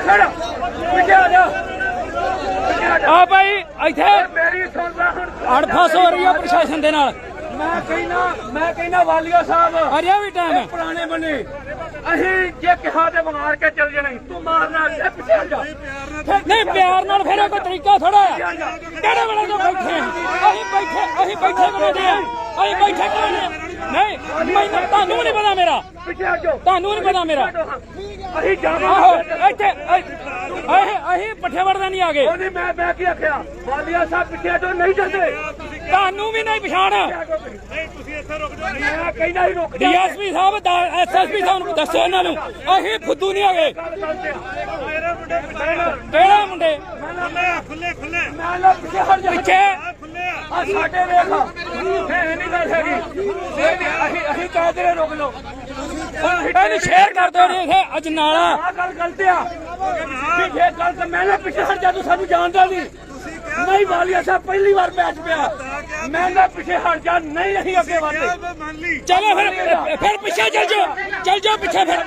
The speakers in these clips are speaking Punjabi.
ਪਿੱਛੇ ਆ ਜਾ। ਭਾਈ ਇੱਥੇ ਮੇਰੀ ਸੁਣ ਲੈ ਹੁਣ। ਅੜਫਸ ਹੋ ਰਹੀ ਆ ਪ੍ਰਸ਼ਾਸਨ ਦੇ ਨਾਲ। ਮੈਂ ਕਹਿਣਾ ਮੈਂ ਕਹਿਣਾ ਵਾਲੀਆ ਸਾਹਿਬ। ਅਜੇ ਵੀ ਟਾਈਮ ਹੈ। ਪੁਰਾਣੇ ਬਣੇ ਅਸੀਂ ਜੇ ਕਿਹਾ ਤੇ ਮਾਰ ਕੇ ਚੱਲ ਜਾਣਾ। ਤੂੰ ਮਾਰਨਾ ਇਹ ਪਿੱਛੇ ਆ ਜਾ। ਨਹੀਂ ਪਿਆਰ ਨਾਲ ਫਿਰ ਇਹ ਕੋਈ ਤਰੀਕਾ ਥੋੜਾ ਕਿਹੜੇ ਵੇਲੇ ਤੋਂ ਬੈਠੇ ਆ? ਅਸੀਂ ਬੈਠੇ ਅਸੀਂ ਬੈਠੇ ਬਣਾਉਂਦੇ ਆ? ਅਸੀਂ ਬੈਠੇ ਕਰਾਂਗੇ ਨਹੀਂ ਮੈਨੂੰ ਤੁਹਾਨੂੰ ਨਹੀਂ ਪਤਾ ਮੇਰਾ। ਪਿੱਛੇ ਆ ਜਾ ਤੁਹਾਨੂੰ ਨਹੀਂ ਪਤਾ ਮੇਰਾ। ਅਸੀਂ ਆਹੋ ਜਾਵਾਂਗੇ ਇੱਥੇ ਅਸੀਂ ਅਸੀਂ ਪੱਠੇ ਵੜਦੇ ਨਹੀਂ ਆਗੇ। ਉਹ ਨਹੀਂ ਮੈਂ ਮੈਂ ਕੀ ਆਖਿਆ? ਵਾਲੀਆ ਸਾਹਿਬ ਪਿੱਛੇ ਆ ਜਾਓ ਨਹੀਂ ਜਾਂਦੇ। ਤੁਹਾਨੂੰ ਵੀ ਨਹੀਂ ਪਛਾਣ। ਮੈਂ ਕਹਿੰਦਾ ਹੀ ਰੁਕ ਜਾ ਡੀਐਸਪੀ ਸਾਹਿਬ ਐਸਐਸਪੀ ਸਾਹਿਬ ਨੂੰ ਦੱਸੋ ਇਹਨਾਂ ਨੂੰ। ਅਸੀਂ ਫੁੱਦੂ ਨਹੀਂ ਆਗੇ ਕਿਹੜਾ ਮੁੰਡੇ? ਖੁੱਲੇ ਖੁੱਲੇ ਮੈਂ ਨਾ ਪਿੱਛੇ। ਹਟ ਜਾ ਪਿੱਛੇ ਖੁੱਲੇ ਆ ਸਾਡੇ ਵੇਖ ਇਹ ਨਹੀਂ ਗੱਲ ਹੈਗੀ। ਇਹ ਨਹੀਂ ਅਸੀਂ ਅਸੀਂ ਕਹਿ ਰੁਕ ਲਓ। ਇਹਨੂੰ ਸ਼ੇਅਰ ਕਰ ਦਿਓ ਜੀ ਇੱਥੇ ਅਜਨਾਲਾ। ਆ ਗੱਲ ਗਲਤ ਆ। ਪਿੱਛੇ ਗੱਲ ਤਾਂ ਮੈਂ ਨਾ ਪਿੱਛੇ ਹਟ ਜਾ ਤੂੰ ਸਾਨੂੰ ਜਾਣਦਾ ਨਹੀਂ। ਨਹੀਂ ਵਾਲੀਆ ਸਾਹਿਬ ਪਹਿਲੀ ਵਾਰ ਮੈਚ ਪਿਆ। ਮੈਂ ਨਾ ਪਿੱਛੇ ਹਟ ਜਾ ਨਹੀਂ ਅਸੀਂ ਅੱਗੇ ਵਧਦੇ। ਚਲੋ ਫਿਰ ਫਿਰ ਪਿੱਛੇ ਚੱਲ ਜਾਓ ਚੱਲ ਪਿੱਛੇ ਫਿਰ।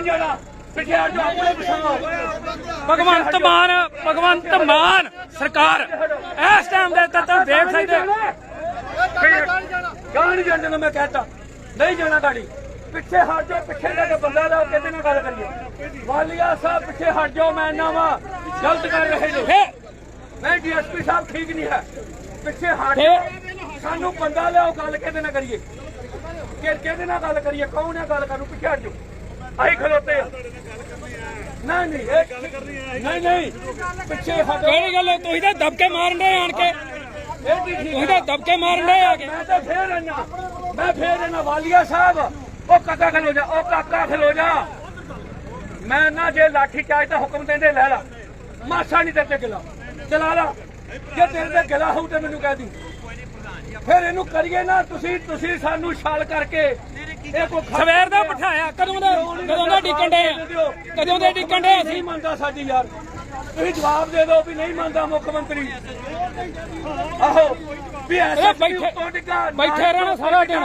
ਜਾ। ਪਿੱਛੇ ਜਾ ਨੂੰ। ਭਗਵੰਤ ਮਾਨ ਭਗਵੰਤ ਮਾਨ ਸਰਕਾਰ। ਇਸ ਟਾਈਮ ਦੇ ਤੱਕ ਤੁਸੀਂ ਦੇਖ ਸਕਦੇ ਗਾੜੀ ਜਾਣ। ਨੂੰ ਮੈਂ ਕਹਤਾ। ਨਹੀਂ ਜਾਣਾ ਗਾੜੀ ਪਿੱਛੇ ਹਟ ਜਾਓ ਪਿੱਛੇ ਜਾ ਕੇ ਬੰਦਾ ਲਾਓ ਕਿਤੇ ਨਾਲ ਗੱਲ ਕਰੀਏ। ਵਾਲੀਆ ਸਾਹਿਬ ਪਿੱਛੇ ਹਟ ਜਾਓ ਮੈਂ ਨਾ ਵਾ ਗਲਤ ਕਰ ਰਹੇ ਨੇ। ਨਹੀਂ ਡੀਐਸਪੀ ਸਾਹਿਬ ਠੀਕ ਨਹੀਂ ਹੈ। ਪਿੱਛੇ ਹਟ ਜਾਓ। ਸਾਨੂੰ ਬੰਦਾ ਲਿਆਓ ਗੱਲ ਕਿਹਦੇ ਨਾਲ ਕਰੀਏ। ਕਿ ਕਿਹਦੇ ਨਾਲ ਗੱਲ ਕਰੀਏ ਕੌਣ ਹੈ ਗੱਲ ਕਰੂ ਪਿੱਛੇ ਹਟ ਜਾਓ। ਅਸੀਂ ਖਲੋਤੇ ਆ। ਨਹੀਂ ਨਹੀਂ ਇਹ ਨਹੀਂ ਨਹੀਂ ਪਿੱਛੇ ਹਟ ਜਾਓ। ਕਿਹੜੀ ਗੱਲ ਹੈ? ਤੁਸੀਂ ਤਾਂ ਦਬਕੇ ਮਾਰਨ ਦੇ ਆਣ ਕੇ। ਇਹ ਵੀ ਠੀਕ ਤੁਸੀਂ ਤਾਂ ਦਬਕੇ ਮਾਰਨ ਦੇ ਆ ਕੇ। ਮੈਂ ਤਾਂ ਫੇਰ ਆਣਾ ਮੈਂ ਫੇਰ ਆਣਾ ਵਾਲੀਆ ਸਾਹਿਬ। ਉਹ ਕਾਕਾ ਖਲੋ ਜਾ ਉਹ ਕਾਕਾ ਖਲੋ ਜਾ। ਮੈਂ ਨਾ ਜੇ ਲਾਠੀ ਚਾਹੇ ਤਾਂ ਹੁਕਮ ਦਿੰਦੇ ਲੈ ਲਾ। ਮਾਸਾ ਨਹੀਂ ਤੇਰੇ ਤੇ ਗਿਲਾ। ਚਲਾ ਲਾ। ਜੇ ਤੇਰੇ ਤੇ ਗਿਲਾ ਹੋਊ ਤੇ ਮੈਨੂੰ ਕਹਿ ਦੀ। ਫਿਰ ਇਹਨੂੰ ਕਰੀਏ ਨਾ ਤੁਸੀਂ ਤੁਸੀਂ ਸਾਨੂੰ ਛਾਲ ਕਰਕੇ ਇਹ ਖਾ- ਸਵੇਰ ਦਾ ਬਿਠਾਇਆ ਕਦੋਂ ਦਾ ਕਦੋਂ ਦਾ ਡਿੱਕਣ ਦੇ ਕਦੋਂ ਦੇ ਡਿੱਕਣ ਦੇ ਨਹੀਂ ਅਸੀਂ? ਮੰਨਦਾ ਸਾਡੀ ਯਾਰ। ਤੁਸੀਂ ਜਵਾਬ ਦੇ ਦਿਓ ਵੀ ਨਹੀਂ ਮੰਨਦਾ ਮੁੱਖ ਮੰਤਰੀ। ਆਹੋ ਵੀ ਐਸਾ ਇਹ ਬੈਠੇ ਬੈਠੇ ਰਹਿਣਾ ਸਾਰਾ ਦਿਨ।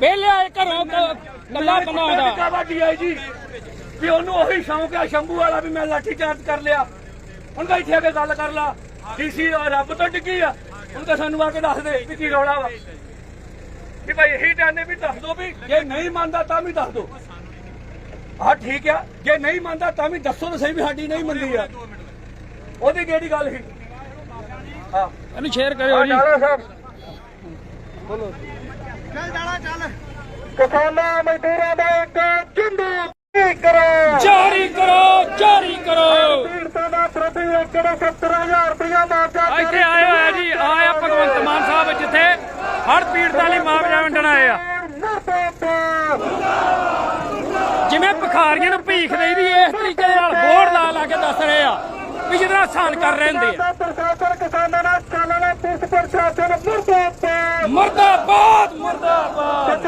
ਵਿਹਲੇ ਆਏ ਘਰੋਂ ਕੱਲਾ ਬਣਾਉਂਦਾ ਵਾ ਡੀਆਈਜੀ ਵੀ ਉਹਨੂੰ ਉਹੀ ਸ਼ੌਂਕ ਆ ਸ਼ੰਭੂ ਵਾਲਾ ਵੀ ਮੈਂ ਲਾਠੀ ਚਾਰਜ ਕਰ ਲਿਆ। ਹੁਣ ਬੈਠੇ ਆ ਕੇ ਗੱਲ ਕਰ ਲਾ। ਡੀਸੀ ਰੱਬ ਤੋਂ ਡਿੱਗੀ ਆ। ਹੁਣ ਤਾਂ ਸਾਨੂੰ ਆ ਕੇ ਦੱਸ ਦੇ ਵੀ ਕੀ ਰੌਲਾ ਵਾ। ਵੀ ਭਾਈ ਇਹੀ ਜਾਣੇ ਵੀ ਦੱਸ ਦੋ ਵੀ ਜੇ ਨਹੀਂ ਮੰਨਦਾ ਤਾਂ ਵੀ ਦੱਸ ਦੋ। ਹਾਂ ਠੀਕ ਆ ਜੇ ਨਹੀਂ ਮੰਨਦਾ ਤਾਂ ਵੀ ਦੱਸੋ ਤਾਂ ਸਹੀ ਵੀ ਸਾਡੀ ਨਹੀਂ ਮੰਨਦੀ ਆ। ਉਹਦੀ ਕਿਹੜੀ ਗੱਲ ਸੀ? ਹਾਂ। ਇਹਨੂੰ ਸ਼ੇਅਰ ਕਰਿਓ ਜੀ। ਡਾਲਾ ਸਾਹਿਬ। ਬੋਲੋ ਕਿਸਾਨਾਂ ਮਜ਼ਦੂਰਾਂ ਦਾ ਇੱਕ ਜਿੰਦੂ ਕਰੋ। ਜਾਰੀ ਕਰੋ ਜਾਰੀ ਕਰੋ। ਪੀੜਤਾਂ ਦਾ ਪ੍ਰਤੀ ਏਕੜ 70000 ਰੁਪਇਆ ਮੁਆਵਜ਼ਾ ਇੱਥੇ ਆਏ ਹੋਇਆ ਜੀ ਆਇਆ ਭਗਵੰਤ ਮਾਨ ਸਾਹਿਬ ਜਿੱਥੇ ਹੜ ਪੀੜਤਾਂ ਲਈ ਮੁਆਵਜ਼ਾ ਵੰਡਣ ਆਏ ਆ। ਜਿਵੇਂ ਭਿਖਾਰੀਆਂ ਨੂੰ ਭੀਖ ਦੇਈਦੀ ਇਸ ਤਰੀਕੇ ਦੇ ਨਾਲ ਬੋਰਡ ਲਾ ਲਾ ਕੇ ਦੱਸ ਰਹੇ ਆ ਵੀ ਜਿਹਦਾ ਆਸਾਨ ਕਰ ਰਹੇ ਹੁੰਦੇ ਆ। ਪ੍ਰਸ਼ਾਸਨ ਕਿਸਾਨਾਂ ਨਾਲ ਚੱਲਣਾ ਪੁਲਿਸ ਪ੍ਰਸ਼ਾਸਨ ਮੁਰਦਾਬਾਦ। ਮਰਦਾਬਾਦ ਮਰਦਾਬਾਦ।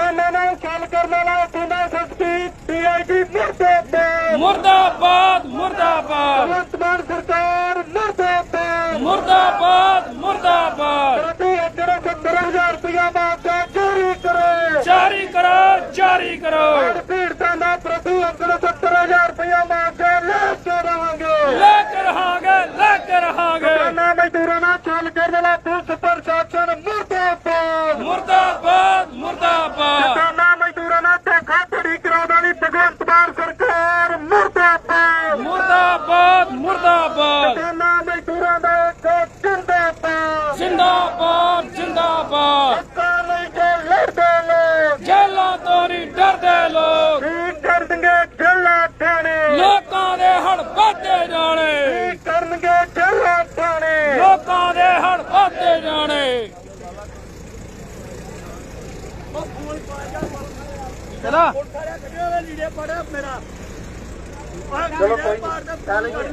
ਮੁਰਦਾਬਾਦ ਮੁਰਦਾਬਾਦ ਮੁਰਦਾਬਾਦ ਵਰਤਮਾਨ ਸਰਕਾਰ ਮੁਰਦਾਬਾਦ ਮੁਰਦਾਬਾਦ ਮੁਰਦਾਬਾਦ ਪ੍ਰਤੀ ਏਕੜ 70000 ਰੁਪਇਆ ਮੁਆਵਜ਼ਾ ਜਾਰੀ ਕਰੋ ਜਾਰੀ ਕਰੋ ਜਾਰੀ ਕਰੋ ਪੀੜਤਾਂ ਦਾ ਪ੍ਰਤੀ ਏਕੜ 70000 ਰੁਪਇਆ ਮੁਆਵਜ਼ਾ ਲੈ ਕੇ ਰਹਾਂਗੇ ਲੈ ਕੇ ਰਹਾਂਗੇ ਲੈ ਕੇ ਰਹਾਂਗੇ ਕਿਸਾਨਾਂ ਮਜ਼ਦੂਰਾਂ ਨਾਲ ਚੱਲ ਕਰਨ ਵਾਲਾ ਪੁਲਿਸ ਪ੍ਰਸ਼ਾਸਨ ਮੁਰਦਾਬਾਦ ਮੁਰਦਾਬਾਦ ਮੁਰਦਾਬਾਦ ਕਿਸਾਨਾਂ ਮਜ਼ਦੂਰਾਂ ਨਾਲ ਧੋਖਾਧੜੀ ਕਰਾਉਣ ਵਾਲੀ ਭਗਵੰਤ ਮਾਨ ਸਰਕਾਰ ਮੁਰਦਾਬਾਦ ਮੁਰਦਾਬਾਦ ਮੁਰਦਾਬਾਦ ਕਿਸਾਨਾਂ ਮਜ਼ਦੂਰਾਂ ਦਾ ਇੱਕ ਜਿੰਦਾਬਾਦ ਜਿੰਦਾਬਾਦ ਜਿੰਦਾਬਾਦ ਹੱਕਾਂ ਲਈ ਜੋ ਲੜਦੇ ਲੋਕ ਜੇਲਾਂ ਤੋਂ ਨਹੀਂ ਡਰਦੇ ਲੋਕ ਕੀ ਕਰਨਗੇ ਜੱਲਾ ਠਾਣੇ ਲੋਕਾਂ ਦੇ ਹੜ ਵੱਧਦੇ ਜਾਣੇ ਕੀ ਕਰਨਗੇ ਜੱਲਾ ਠਾਣੇ ਲੋਕਾਂ ਦੇ ਹੜ ਵੱਧਦੇ ਜਾਣੇ ਚਲਾ। ਚਲੋ ਕੋਈ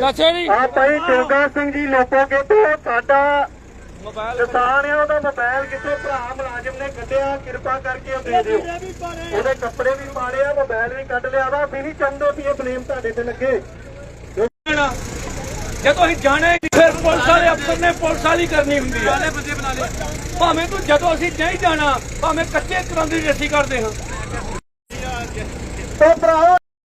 ਦੱਸੋ ਜੀ। ਆ ਭਾਈ ਜੋਗਾ ਸਿੰਘ ਜੀ ਲੋਕੋਗੇ ਤੋਂ ਸਾਡਾ ਕਿਸਾਨ ਹੈ ਉਹਦਾ ਮੋਬਾਈਲ ਕਿੱਥੇ? ਭਰਾ ਮੁਲਾਜ਼ਮ ਨੇ ਕੱਢਿਆ ਕਿਰਪਾ ਕਰਕੇ ਉਹ ਦੇ ਦਿਓ। ਉਹਦੇ ਕੱਪੜੇ ਵੀ ਪਾੜੇ ਆ। ਮੋਬਾਈਲ ਵੀ ਕੱਢ ਲਿਆ ਵਾ। ਅਸੀਂ ਨਹੀਂ ਚਾਹੁੰਦੇ ਵੀ ਇਹ ਬਲੇਮ ਤੁਹਾਡੇ ਤੇ ਲੱਗੇ। ਜਦੋਂ ਅਸੀਂ ਜਾਣੇ ਫਿਰ ਪੁਲਿਸ ਵਾਲੇ ਅਫਸਰ ਨੇ ਪੁਲਿਸ ਵਾਲੀ ਕਰਨੀ ਹੁੰਦੀ ਆ। ਬੰਦੇ ਬਣਾ ਲਏ ਭਾਵੇਂ ਤੂੰ ਜਦੋਂ ਅਸੀਂ ਨਹੀਂ ਜਾਣਾ ਭਾਵੇਂ ਕੱਚੇ ਤਰ੍ਹਾਂ ਦੀ ਅਸੀਂ ਕਰਦੇ ਹਾਂ। ਉਹ ਭਰਾਓ